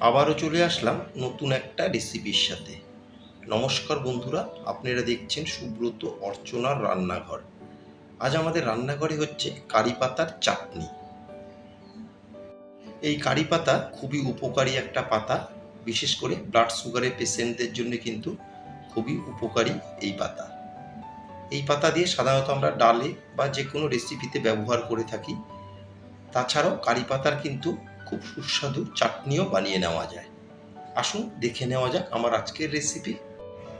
আবারও চলে আসলাম নতুন একটা রেসিপির সাথে। নমস্কার বন্ধুরা, আপনারা দেখছেন সুব্রত অর্চনার রান্নাঘর। আজ আমাদের রান্নাঘরে হচ্ছে কারি পাতার চাটনি। এই কারি পাতা খুবই উপকারী একটা পাতা, বিশেষ করে ব্লাড সুগারের পেশেন্টদের জন্য কিন্তু খুবই উপকারী এই পাতা। এই পাতা দিয়ে সাধারণত আমরা ডালে বা যে কোনো রেসিপিতে ব্যবহার করে থাকি। তাছাড়াও কারি পাতার কিন্তু খুব সুস্বাদু চাটনিও বানিয়ে নেওয়া যায়। আসুন দেখে নেওয়া যাক আমার আজকের রেসিপি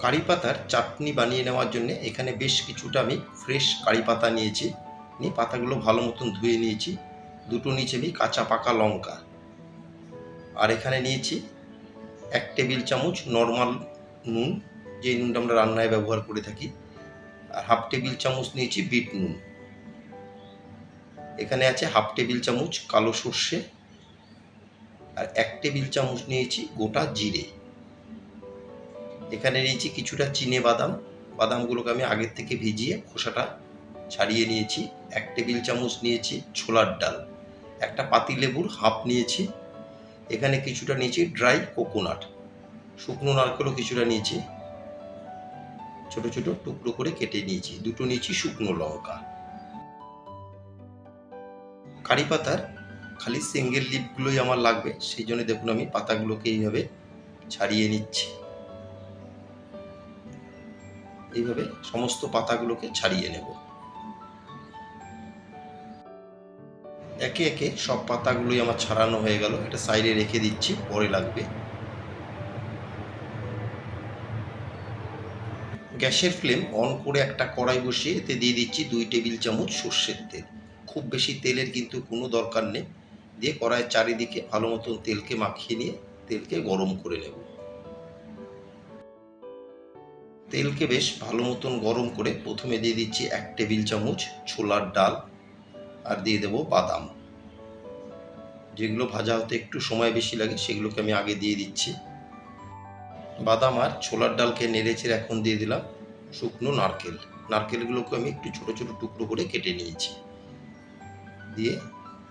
কারি পাতার চাটনি বানিয়ে নেওয়ার জন্য এখানে বেশ কিছুটা আমি ফ্রেশ কারি পাতা নিয়েছি। নিয়ে পাতাগুলো ভালো মতন ধুয়ে নিয়েছি। দুটো নিচে আমি কাঁচা পাকা লঙ্কা। আর এখানে নিয়েছি এক টেবিল চামচ নর্মাল নুন যে নুনটা আমরা রান্নায় ব্যবহার করে থাকি। আর হাফ টেবিল চামচ নিয়েছি বিট নুন। এখানে আছে হাফ টেবিল চামচ কালো সর্ষে। আর এক টেবিল চামচ নিয়েছি গোটা জিরে। এখানে নিয়েছি কিছুটা চিনে বাদাম। বাদামগুলোকে আমি আগের থেকে ভিজিয়ে খোসাটা ছাড়িয়ে নিয়েছি। এক টেবিল চামচ নিয়েছি ছোলার ডাল। একটা পাতিলেবুর হাফ নিয়েছি। এখানে কিছুটা নিয়েছি ড্রাই কোকোনাট। শুকনো নারকেলও কিছুটা নিয়েছি। ছোট ছোট টুকরো করে কেটে নিয়েছি। দুটো নিয়েছি শুকনো লঙ্কা। কারি পাতার খালি সিঙ্গেল লিপগুলোই আমার লাগবে, সেই জন্য দেখুন আমি পাতাগুলোকে এইভাবে ছাড়িয়ে নিচ্ছি। এইভাবে সমস্ত পাতাগুলোকে ছাড়িয়ে নেব। একে একে সব পাতাগুলোই আমার ছাড়ানো হয়ে গেল, এটা সাইডে রেখে দিচ্ছি, পরে লাগবে। গ্যাসের ফ্লেম অন করে একটা কড়াই বসিয়ে এতে দিয়ে দিচ্ছি দুই টেবিল চামচ সর্ষের তেল। খুব বেশি তেলের কিন্তু কোনো দরকার নেই। দিয়ে কড়াইয়ের চারিদিকে ভালো মতন তেলকে মাখিয়ে নিয়ে তেলকে গরম করে নেব। তেলকে বেশ ভালো মতন গরম করে প্রথমে দিয়ে দিচ্ছি এক টেবিল চামচ ছোলার ডাল আর দিয়ে দেব বাদাম। যেগুলো ভাজা হতে একটু সময় বেশি লাগে সেগুলোকে আমি আগে দিয়ে দিচ্ছি। বাদাম আর ছোলার ডালকে নেড়েচেড়ে এখন দিয়ে দিলাম শুকনো নারকেল। নারকেলগুলোকে আমি একটু ছোট ছোট টুকরো করে কেটে নিয়েছি। দিয়ে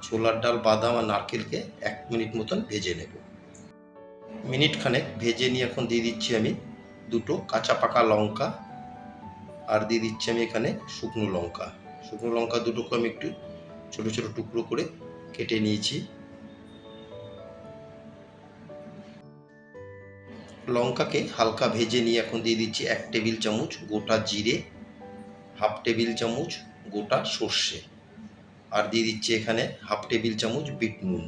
ছোলার ডাল, বাদাম আর নারকেলকে এক মিনিট মতন ভেজে নেব। মিনিট খানেক ভেজে নিয়ে এখন দিয়ে দিচ্ছি আমি দুটো কাঁচা পাকা লঙ্কা আর দিয়ে দিচ্ছি আমি এখানে শুকনো লঙ্কা। শুকনো লঙ্কা দুটোকে আমি একটু ছোট ছোট টুকরো করে কেটে নিয়েছি। লঙ্কাকে হালকা ভেজে নিয়ে এখন দিয়ে দিচ্ছি এক টেবিল চামচ গোটা জিরে, হাফ টেবিল চামচ গোটা সর্ষে। আর দিয়ে দিচ্ছি এখানে হাফ টেবিল চামচ বিট নুন।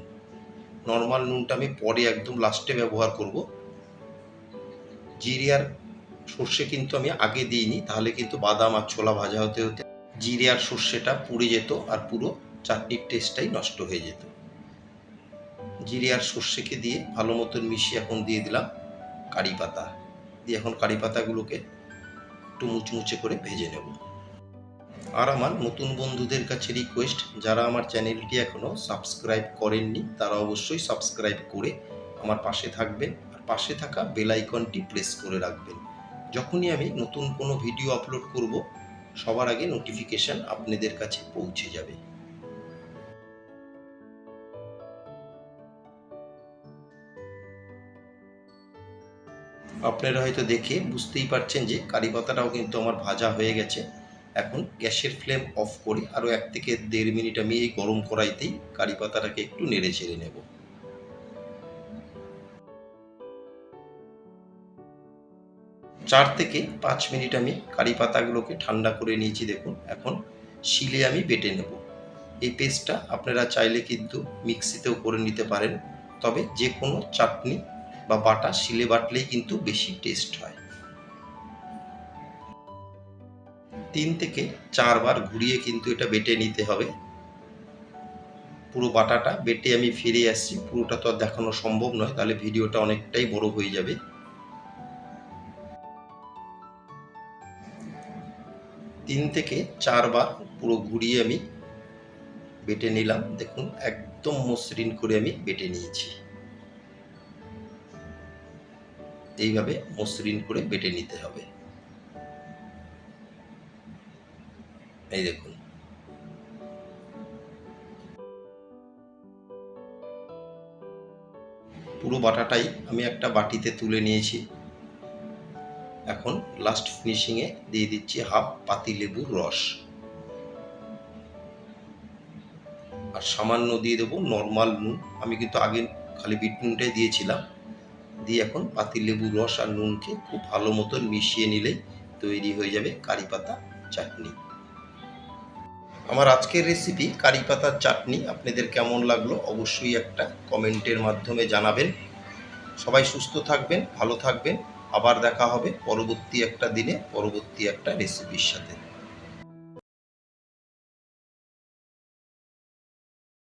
নর্মাল নুনটা আমি পরে একদম লাস্টে ব্যবহার করব। জিরে আর সর্ষে কিন্তু আমি আগে দিইনি, তাহলে কিন্তু বাদাম আর ছোলা ভাজা হতে হতে জিরে আর সর্ষেটা পুড়ে যেত আর পুরো চাটনির টেস্টটাই নষ্ট হয়ে যেত। জিরে আর সর্ষেকে দিয়ে ভালো মতন মিশিয়ে এখন দিয়ে দিলাম কারি পাতা। দিয়ে এখন কারি পাতাগুলোকে একটু মুচমুচে করে ভেজে নেব। আর আমার নতুন বন্ধুদের কাছে রিকোয়েস্ট যারা আমার চ্যানেলটি এখনও সাবস্ক্রাইব করেননি, তারা অবশ্যই সাবস্ক্রাইব করে আমার পাশে থাকবেন, আর পাশে থাকা বেল আইকনটি প্রেস করে রাখবেন। যখনই আমি নতুন কোনো ভিডিও আপলোড করব, সবার আগে নোটিফিকেশান আপনাদের কাছে পৌঁছে যাবে। আপনারা হয়তো দেখে বুঝতেই পারছেন যে কারি পাতাটাও কিন্তু আমার ভাজা হয়ে গেছে। এখন গ্যাসের ফ্লেম অফ করে আরও এক থেকে দেড় মিনিট আমি এই গরম কড়াইতেই কারি পাতাটাকে একটু নেড়ে চেড়ে নেব। চার থেকে পাঁচ মিনিট আমি কারি পাতাগুলোকে ঠান্ডা করে নিয়েছি দেখুন, এখন শিলে আমি বেটে নেব। এই পেস্টটা আপনারা চাইলে কিন্তু মিক্সিতেও করে নিতে পারেন, তবে যে কোনো চাটনি বা বাটা শিলে বাটলেই কিন্তু বেশি টেস্ট হয়। তিন থেকে চারবার ঘুরিয়ে কিন্তু এটা বেটে নিতে হবে। পুরো বাটাটা বেটে আমি ফিরে আসছি। পুরোটা তো আর দেখানো সম্ভব নয়, তাহলে ভিডিওটা অনেকটাই বড় হয়ে যাবে। তিন থেকে চারবার পুরো ঘুরিয়ে আমি বেটে নিলাম। দেখুন, একদম মসৃণ করে আমি বেটে নিয়েছি। এইভাবে মসৃণ করে বেটে নিতে হবে। এই দেখুন। পুরো বাটাটাই আমি একটা বাটিতে তুলে নিয়েছি। এখন লাস্ট ফিনিশিংয়ে দিয়ে দিচ্ছি হাফ পাতি লেবুর রস। আর সামান্য দিয়ে দেবো নর্মাল নুন। আমি কিন্তু আগে খালি বিট নুনটাই দিয়েছিলাম। দিয়ে এখন পাতি লেবুর রস আর নুনকে খুব ভালো মতন মিশিয়ে নিলেই তৈরি হয়ে যাবে কারি পাতা চাটনি। আমার আজকের রেসিপি কারি পাতার চাটনি, আপনাদের কেমন লাগল অবশ্যই একটা কমেন্টের মাধ্যমে জানাবেন। সবাই সুস্থ থাকবেন, ভালো থাকবেন, আবার দেখা হবে পরবর্তী একটা দিনে, পরবর্তী একটা রেসিপির সাথে।